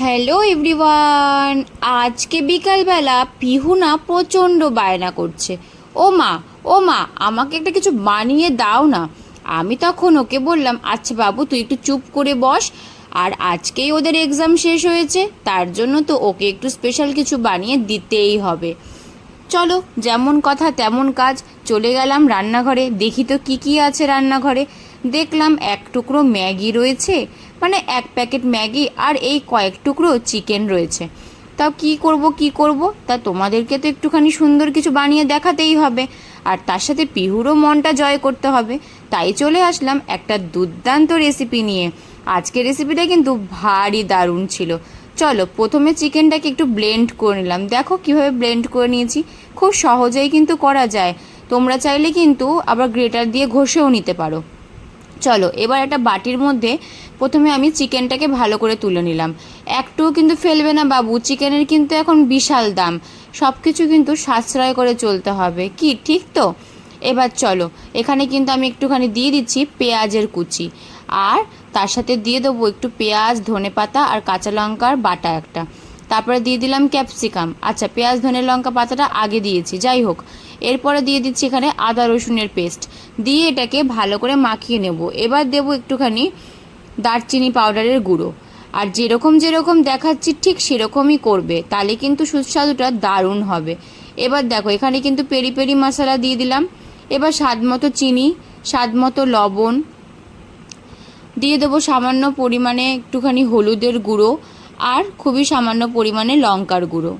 Hello everyone আজকে বিকালবেলা পিহু না প্রচণ্ড বায়না করছে। ও মা ও মা, আমাকে একটা কিছু বানিয়ে দাও না। আমি তখন ওকে বললাম আচ্ছা বাবু, তুই একটু চুপ করে বস। আর আজকেই ওদের এক্সাম শেষ হয়েছে, তার জন্য তো ওকে একটু স্পেশাল কিছু বানিয়ে দিতেই হবে। চলো, যেমন কথা তেমন কাজ, চলে গেলাম রান্নাঘরে। দেখি তো কি কি আছে রান্নাঘরে। দেখলাম এক টুকরো ম্যাগি রয়েছে মানে এক প্যাকেট ম্যাগি আর এই কয়েক টুকরো চিকেন রয়েছে। তাও কি করব কি করব? তা তোমাদেরকে তো একটুখানি সুন্দর কিছু বানিয়ে দেখাতেই হবে। আর তার সাথে পিহুরও মনটা জয় করতে হবে। তাই চলে আসলাম একটা দুর্দান্ত রেসিপি নিয়ে। আজকের রেসিপিটা কিন্তু ভারী দারুণ ছিল। চলো, প্রথমে চিকেনটাকে একটু ব্লেন্ড করে নিলাম। দেখো কীভাবে ব্লেন্ড করে নিয়েছি। খুব সহজেই কিন্তু করা যায়। তোমরা চাইলে কিন্তু আবার গ্রেটার দিয়ে ঘষেও নিতে পারো। চলো, এবার একটা বাটির মধ্যে প্রথমে আমি চিকেনটাকে ভালো করে তুলে নিলাম। একটুও কিন্তু ফেলবে না বাবু, চিকেনের কিন্তু এখন বিশাল দাম। সব কিছু কিন্তু সাশ্রয় করে চলতে হবে। কি, ঠিক তো? এবার চলো, এখানে কিন্তু আমি একটুখানি দিয়ে দিচ্ছি পেঁয়াজের কুচি। আর তার সাথে দিয়ে দেবো একটু পেঁয়াজ ধনে পাতা আর কাঁচা লঙ্কার বাটা একটা। তারপরে দিয়ে দিলাম ক্যাপসিকাম। আচ্ছা পেঁয়াজ, ধনে লঙ্কা পাতাটা আগে দিয়েছি, যাই হোক। এরপরে দিয়ে দিচ্ছি এখানে আদা রসুনের পেস্ট। দিয়ে এটাকে ভালো করে মাখিয়ে নেব। এবার দেবো একটুখানি দারচিনি পাউডারের গুঁড়ো। আর যেরকম যেরকম দেখাচ্ছি ঠিক সেরকমই করবে। তাহলে কিন্তু সুস্বাদুটা দারুণ হবে। এবার দেখো, এখানে কিন্তু পেরি পেরি মশলা দিয়ে দিলাম। এবার স্বাদ মতো চিনি, স্বাদ মতো লবণ। দিয়ে দেবো সামান্য পরিমাণে একটুখানি হলুদের গুঁড়ো। আর খুবই সামান্য পরিমাণে লঙ্কার গুঁড়ো।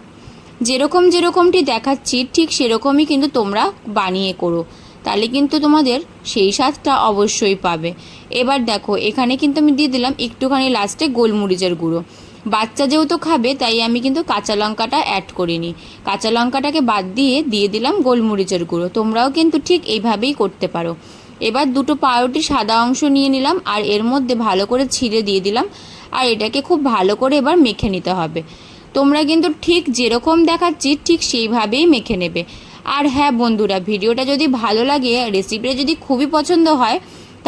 যেরকম যেরকমটি দেখাচ্ছি, ঠিক সেরকমই কিন্তু তোমরা বানিয়ে করো। তাহলে কিন্তু তোমাদের সেই স্বাদটা অবশ্যই পাবে। এবার দেখো, এখানে কিন্তু আমি দিয়ে দিলাম একটুখানি লাস্টে গোলমরিচের গুঁড়ো। বাচ্চা যেহেতু খাবে, তাই আমি কিন্তু কাঁচা লঙ্কাটা অ্যাড করিনি। কাঁচা লঙ্কাটাকে বাদ দিয়ে দিয়ে দিলাম গোলমরিচের গুঁড়ো। তোমরাও কিন্তু ঠিক এইভাবেই করতে পারো। এবার দুটো পাউরুটি সাদা অংশ নিয়ে নিলাম আর এর মধ্যে ভালো করে ছিঁড়ে দিয়ে দিলাম। আর এটাকে খুব ভালো করে এবার মেখে নিতে হবে। তোমরা কিন্তু ঠিক যেরকম দেখাচ্ছি, ঠিক সেইভাবেই মেখে নেবে। আর হ্যাঁ বন্ধুরা, ভিডিওটা যদি ভালো লাগে রেসিপিটা যদি খুবই পছন্দ হয়,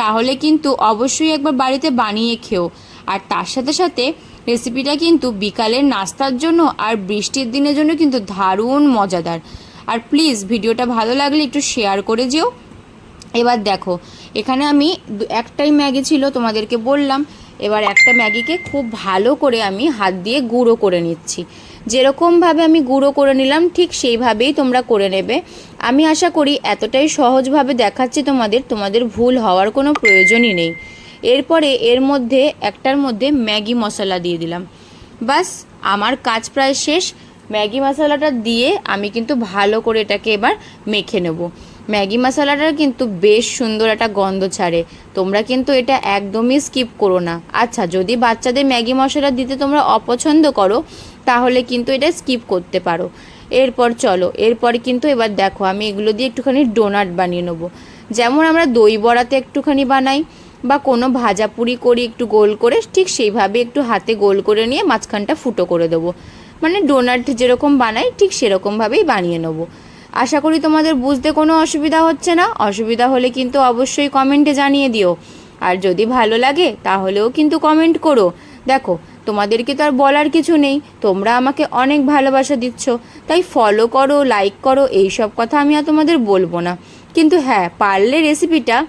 তাহলে কিন্তু অবশ্যই একবার বাড়িতে বানিয়ে খেও। আর তার সাথে সাথে রেসিপিটা কিন্তু বিকালের নাস্তার জন্য আর বৃষ্টির দিনের জন্য কিন্তু দারুণ মজাদার। আর প্লিজ ভিডিওটা ভালো লাগলে একটু শেয়ার করে যেও। এবার দেখো, এখানে আমি একটাই ম্যাগি ছিল তোমাদেরকে বললাম। এবার একটা ম্যাগিকে খুব ভালো করে আমি হাত দিয়ে গুঁড়ো করে নিচ্ছি। যেরকমভাবে আমি গুঁড়ো করে নিলাম, ঠিক সেইভাবেই তোমরা করে নেবে। আমি আশা করি এতটাই সহজভাবে দেখাচ্ছি তোমাদের তোমাদের ভুল হওয়ার কোনো প্রয়োজনই নেই। এরপরে এর মধ্যে, একটার মধ্যে ম্যাগি মশলা দিয়ে দিলাম। বাস, আমার কাজ প্রায় শেষ। ম্যাগি মশলাটা দিয়ে আমি কিন্তু ভালো করে এটাকে এবার মেখে নেব। ম্যাগি মশলাটার কিন্তু বেশ সুন্দর একটা গন্ধ ছাড়ে। তোমরা কিন্তু এটা একদমই স্কিপ করো না। আচ্ছা যদি বাচ্চাদের ম্যাগি মশলা দিতে তোমরা অপছন্দ করো, তাহলে কিন্তু এটা স্কিপ করতে পারো। এরপর চলো, এরপর কিন্তু এবার দেখো, আমি এগুলো দিয়ে একটুখানি ডোনাট বানিয়ে নেব। যেমন আমরা দই বড়াতে একটুখানি বানাই, বা কোনো ভাজা পুরি করি একটু গোল করে, ঠিক সেইভাবে একটু হাতে গোল করে নিয়ে মাঝখানটা ফুটো করে দেবো। মানে ডোনাট যেরকম বানাই, ঠিক সেরকমভাবেই বানিয়ে নেব। আশা করি তোমাদের বুঝতে কোনো অসুবিধা হচ্ছে না। অসুবিধা হলে কিন্তু অবশ্যই কমেন্টে জানিয়ে দিও। আর যদি ভালো লাগে, তাহলেও কিন্তু কমেন্ট করো। দেখো, তোমাদেরকে তো আর বলার কিছু নেই। তোমরা আমাকে অনেক ভালোবাসা দিচ্ছ। তাই ফলো করো লাইক করো এই সব কথা আমি আর তোমাদের বলব না। কিন্তু হ্যাঁ পারলে রেসিপিটা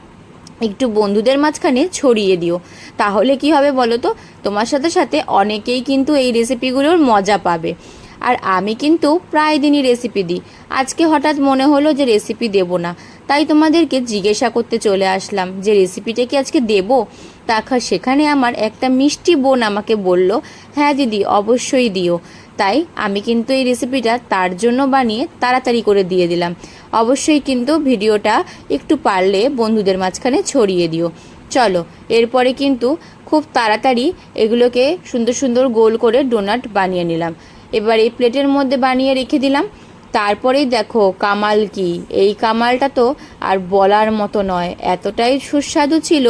একটু বন্ধুদের মাঝখানে ছড়িয়ে দিও। তাহলে কি হবে বলো তো? তোমার সাথে সাথে অনেকেই কিন্তু এই রেসিপিগুলোর মজা পাবে। আর আমি কিন্তু প্রায় দিনই রেসিপি দিই। আজকে হঠাৎ মনে হলো যে রেসিপি দেব না। তাই তোমাদেরকে জিজ্ঞাসা করতে চলে আসলাম যে রেসিপিটা কি আজকে দেব? তাখা সেখানে আমার একটা মিষ্টি বোন আমাকে বলল হ্যাঁ দিদি, অবশ্যই দিও। তাই আমি কিন্তু এই রেসিপিটা তার জন্য বানিয়ে তাড়াতাড়ি করে দিয়ে দিলাম। অবশ্যই কিন্তু ভিডিওটা একটু পারলে বন্ধুদের মাঝখানে ছড়িয়ে দিও। চলো, এরপরে কিন্তু খুব তাড়াতাড়ি এগুলোকে সুন্দর সুন্দর গোল করে ডোনাট বানিয়ে নিলাম। এবার এই প্লেটের মধ্যে বানিয়ে রেখে দিলাম। তারপরেই দেখো কামাল কি? এই কামালটা তো আর বলার মতো নয়। এতটাই সুস্বাদু ছিল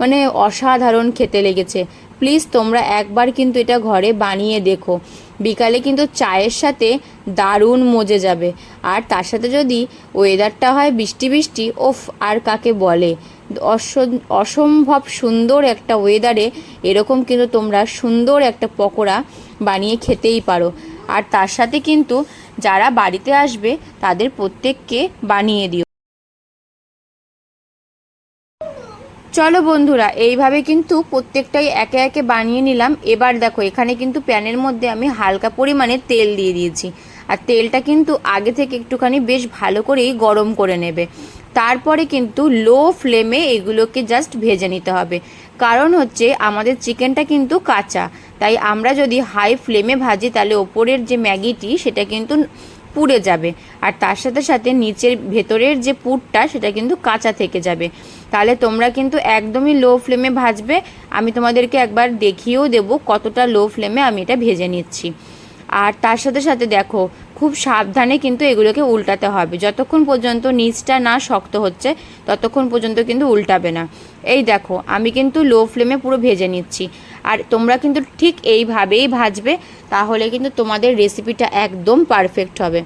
মানে অসাধারণ খেতে লেগেছে। প্লিজ তোমরা একবার কিন্তু এটা ঘরে বানিয়ে দেখো। বিকালে কিন্তু চায়ের সাথে দারুণ মজে যাবে। আর তার সাথে যদি ওয়েদারটা হয় বৃষ্টি বৃষ্টি, ওফ, আর কাকে বলে? অস- অসম্ভব সুন্দর একটা ওয়েদারে এরকম কিন্তু তোমরা সুন্দর একটা পকোড়া বানিয়ে খেতেই পারো। আর তার সাথে কিন্তু যারা বাড়িতে আসবে, তাদের প্রত্যেককে বানিয়ে দিও। চলো বন্ধুরা, এইভাবে কিন্তু প্রত্যেকটাই একে একে বানিয়ে নিলাম। এবার দেখো, এখানে কিন্তু প্যানের মধ্যে আমি হালকা পরিমাণে তেল দিয়ে দিয়েছি। আর তেলটা কিন্তু আগে থেকে একটুখানি বেশ ভালো করেই গরম করে নেবে। তারপরে কিন্তু লো ফ্লেমে এগুলোকে জাস্ট ভেজে নিতে হবে। কারণ হচ্ছে, আমাদের চিকেনটা কিন্তু কাঁচা। তাই আমরা যদি হাই ফ্লেমে ভাজি, তাহলে ওপরের যে ম্যাগিটি, সেটা কিন্তু পুড়ে যাবে। আর তার সাথে সাথে নিচের ভেতরের যে পুরটা সেটা কিন্তু কাঁচা থেকে যাবে। তাহলে তোমরা কিন্তু একদমই লো ফ্লেমে ভাজবে। আমি তোমাদেরকে একবার দেখিয়েও দেব কতটা লো ফ্লেমে আমি এটা ভেজে নিচ্ছি। আর তার সাথে সাথে দেখো, খুব সাবধানে কিন্তু এগুলোকে উল্টাতে হবে। যতক্ষণ পর্যন্ত নিচটা না শক্ত হচ্ছে, ততক্ষণ পর্যন্ত কিন্তু উল্টাবে না। এই দেখো, আমি কিন্তু লো ফ্লেমে পুরো ভেজে নিচ্ছি। আর তোমরা কিন্তু ঠিক এইভাবেই ভাজবে, তাহলে কিন্তু তোমাদের রেসিপিটা একদম পারফেক্ট হবে।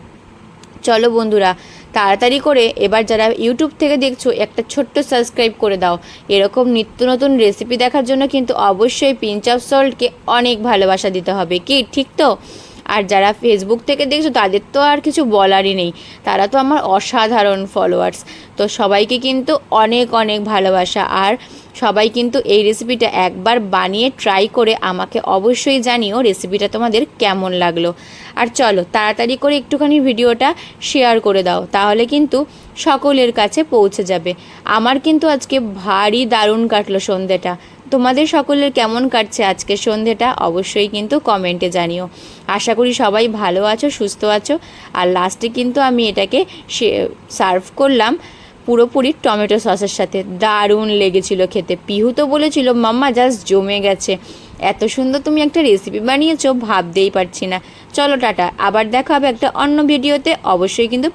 চলো বন্ধুরা, তাড়াতাড়ি করে এবার যারা ইউটিউব থেকে দেখছ, একটা ছোট্ট সাবস্ক্রাইব করে দাও। এরকম নিত্য নতুন রেসিপি দেখার জন্য কিন্তু অবশ্যই পিঞ্চ অফ সল্টকে অনেক ভালোবাসা দিতে হবে, কি ঠিক তো? আর যারা ফেসবুক থেকে দেখছ, তাদের তো আর কিছু বলারই নেই। তারা তো আমার অসাধারণ ফলোয়ার্স তো সবাইকে কিন্তু অনেক অনেক ভালোবাসা। আর সবাই কিন্তু এই রেসিপিটা একবার বানিয়ে ট্রাই করে আমাকে অবশ্যই জানিও রেসিপিটা তোমাদের কেমন লাগল। আর চলো, তাড়াতাড়ি করে একটুখানি ভিডিওটা শেয়ার করে দাও, তাহলে কিন্তু সকলের কাছে পৌঁছে যাবে। আমার কিন্তু আজকে ভারী দারুণ কাটলো সন্ধেটা। তোমাদের সকলের কেমন কাটছে আজকের সন্ধেটা অবশ্যই কিন্তু কমেন্টে জানিও। আশা করি সবাই ভালো আছো, সুস্থ আছো। আর লাস্টে কিন্তু আমি এটাকে সার্ভ করলাম পুরোপুরি টমেটো সসের সাথে। দারুণ লেগেছিল খেতে। পিহু তো বলেছিল, মাম্মা জাস্ট জমে গেছে। এত সুন্দর তুমি একটা রেসিপি বানিয়েছো, ভাবতেই পারছি না। চলো টাটা, আবার দেখা হবে একটা অন্য ভিডিওতে অবশ্যই কিন্তু